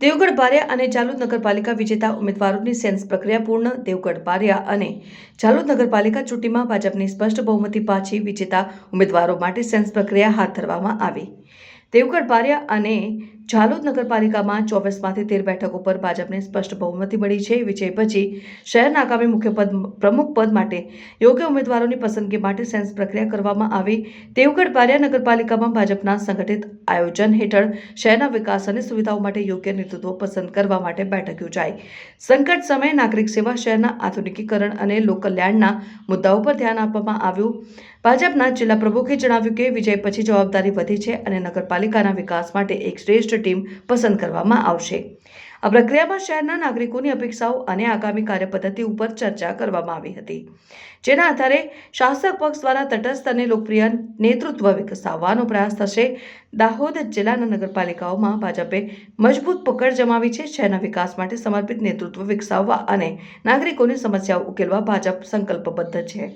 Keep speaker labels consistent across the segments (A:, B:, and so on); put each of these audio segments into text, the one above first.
A: દેવગઢ બારિયા અને જાલુદ નગરપાલિકા વિજેતા ઉમેદવારોની સેન્સ પ્રક્રિયા પૂર્ણ, દેવગઢ બારિયા અને જાલુદ નગરપાલિકા ચૂંટણીમાં ભાજપની સ્પષ્ટ બહુમતી પાછી વિજેતા ઉમેદવારો માટે સેન્સ પ્રક્રિયા હાથ ધરવામાં આવી. દેવગઢ બારિયા અને ઝાલોદ નગરપાલિકામાં ચોવીસમાંથી તેર બેઠકો પર ભાજપને સ્પષ્ટ બહુમતી મળી છે. વિજય પછી શહેરના આગામી મુખ્ય પદ, પ્રમુખ પદ માટે યોગ્ય ઉમેદવારોની પસંદગી માટે સેન્સ પ્રક્રિયા કરવામાં આવી. દેવગઢ બારિયા નગરપાલિકામાં ભાજપના સંગઠિત આયોજન હેઠળ શહેરના વિકાસ અને સુવિધાઓ માટે યોગ્ય નેતૃત્વ પસંદ કરવા માટે બેઠક યોજાઈ. સંકટ સમયે નાગરિક સેવા શહેરના આધુનિકીકરણ અને લોકકલ્યાણના મુદ્દાઓ પર ધ્યાન આપવામાં આવ્યું. ભાજપના જિલ્લા પ્રમુખે જણાવ્યું કે વિજય પછી જવાબદારી વધી છે અને નગરપાલિકાના વિકાસ માટે એક શ્રેષ્ઠ ટીમ પસંદ કરવામાં આવશે. આ પ્રક્રિયામાં શહેરના નાગરિકોની અપેક્ષાઓ અને આગામી કાર્યપદ્ધતિ ઉપર ચર્ચા કરવામાં આવી હતી. જેના આધારે શાસક પક્ષ દ્વારા તટસ્થ અને લોકપ્રિય નેતૃત્વ વિકસાવવાનો પ્રયાસ થશે. દાહોદ જિલ્લાના નગરપાલિકાઓમાં ભાજપે મજબૂત પકડ જમાવી છે. શહેરના વિકાસ માટે સમર્પિત નેતૃત્વ વિકસાવવા અને નાગરિકોની સમસ્યાઓ ઉકેલવા ભાજપ સંકલ્પબદ્ધ છે.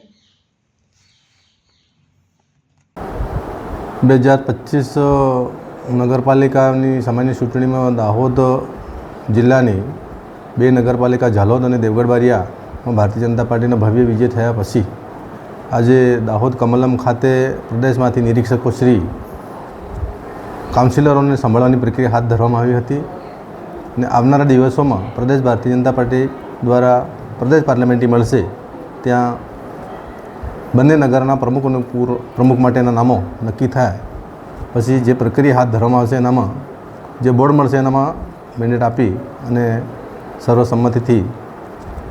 B: બે હજાર પચીસ નગરપાલિકાની સામાન્ય ચૂંટણીમાં દાહોદ જિલ્લાની બે નગરપાલિકા ઝાલોદ અને દેવગઢ બારિયામાં ભારતીય જનતા પાર્ટીના ભવ્ય વિજય થયા પછી આજે દાહોદ કમલમ ખાતે પ્રદેશમાંથી નિરીક્ષકો શ્રી કાઉન્સિલરોને સંભાળવાની પ્રક્રિયા હાથ ધરવામાં આવી હતી અને આવનારા દિવસોમાં પ્રદેશ ભારતીય જનતા પાર્ટી દ્વારા પ્રદેશ પાર્લામેન્ટરી મળશે ત્યાં બંને નગરના પ્રમુખ અને પૂર્વ પ્રમુખ માટેના નામો નક્કી થાય. પછી જે પ્રક્રિયા હાથ ધરવામાં આવશે એનામાં જે બોર્ડ મળશે એનામાં મેન્ડેટ આપી અને સર્વસંમતિથી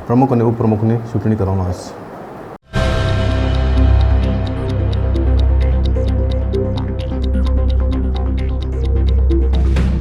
B: પ્રમુખ અને ઉપપ્રમુખની ચૂંટણી કરવામાં આવશે.